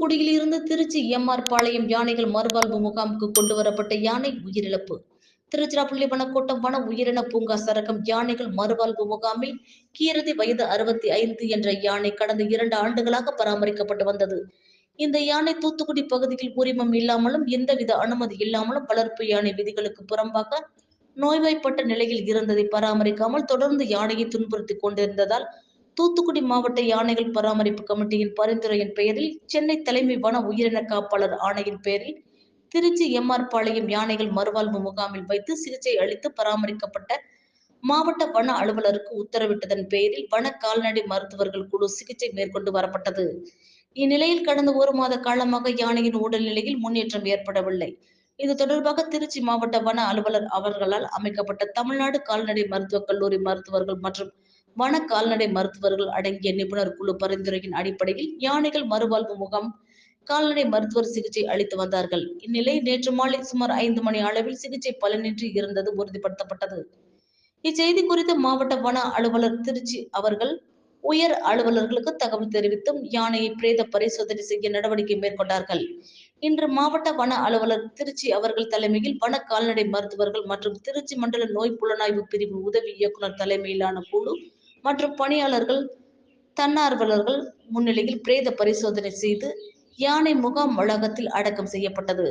தூத்துக்குடியில் இருந்து திருச்சி எம்ஆர் பாளையம் யானைகள் மறுவாழ்வு முகாமுக்கு கொண்டு வரப்பட்ட யானை உயிரிழப்பு. திருச்சிராப்பள்ளி வனக்கோட்டம் வன உயிரின பூங்கா சரகம் யானைகள் மறுவாழ்வு முகாமில் கீரதி வயது அறுபத்தி ஐந்து என்ற யானை கடந்த இரண்டு ஆண்டுகளாக பராமரிக்கப்பட்டு வந்தது. இந்த யானை தூத்துக்குடி பகுதியில் உரிமம் இல்லாமலும் எந்தவித அனுமதி இல்லாமலும் வளர்ப்பு யானை விதிகளுக்கு புறம்பாக நோய்வாய்ப்பட்ட நிலையில் இருந்ததை பராமரிக்காமல் தொடர்ந்து யானையை துன்புறுத்தி கொண்டிருந்ததால் தூத்துக்குடி மாவட்ட யானைகள் பராமரிப்பு கமிட்டியின் பரிந்துரையின் பெயரில் சென்னை தலைமை வன உயிரின காப்பாளர் ஆணையின் பேரில் திருச்சி எம்ஆர் பாளையம் யானைகள் மறுவாழ்வு முகாமில் வைத்து சிகிச்சை அளித்து பராமரிக்கப்பட்ட மாவட்ட வன அலுவலருக்கு உத்தரவிட்டதன் பேரில் வன கால்நடை மருத்துவர்கள் குழு சிகிச்சை மேற்கொண்டு வரப்பட்டது. இந்நிலையில் கடந்த ஒரு மாத காலமாக யானையின் உடல்நிலையில் முன்னேற்றம் ஏற்படவில்லை. இது தொடர்பாக திருச்சி மாவட்ட வன அலுவலர் அவர்களால் அமைக்கப்பட்ட தமிழ்நாடு கால்நடை மருத்துவக் கல்லூரி மருத்துவர்கள் மற்றும் வன கால்நடை மருத்துவர்கள் அடங்கிய நிபுணர் குழு பரிந்துரையின் அடிப்படையில் யானைகள் மறுவாழ்வு முகாம் கால்நடை மருத்துவர் சிகிச்சை அளித்து வந்தார்கள். இந்நிலையில் நேற்று மாலை சுமார் ஐந்து மணி அளவில் சிகிச்சை பலனின்றி இருந்தது உறுதிப்படுத்தப்பட்டது. இச்செய்தி குறித்து மாவட்ட வன அலுவலர் திருச்சி அவர்கள் உயர் அலுவலர்களுக்கு தகவல் தெரிவித்தும் யானையை பிரேத பரிசோதனை செய்ய நடவடிக்கை மேற்கொண்டார்கள். இன்று மாவட்ட வன அலுவலர் திருச்சி அவர்கள் தலைமையில் வன கால்நடை மருத்துவர்கள் மற்றும் திருச்சி மண்டல நோய் புலனாய்வு பிரிவு உதவி இயக்குநர் தலைமையிலான குழு மற்றும் பணியாளர்கள் தன்னார்வலர்கள் முன்னிலையில் பிரேத பரிசோதனை செய்து யானை முகாம் வளாகத்தில் அடக்கம் செய்யப்பட்டது.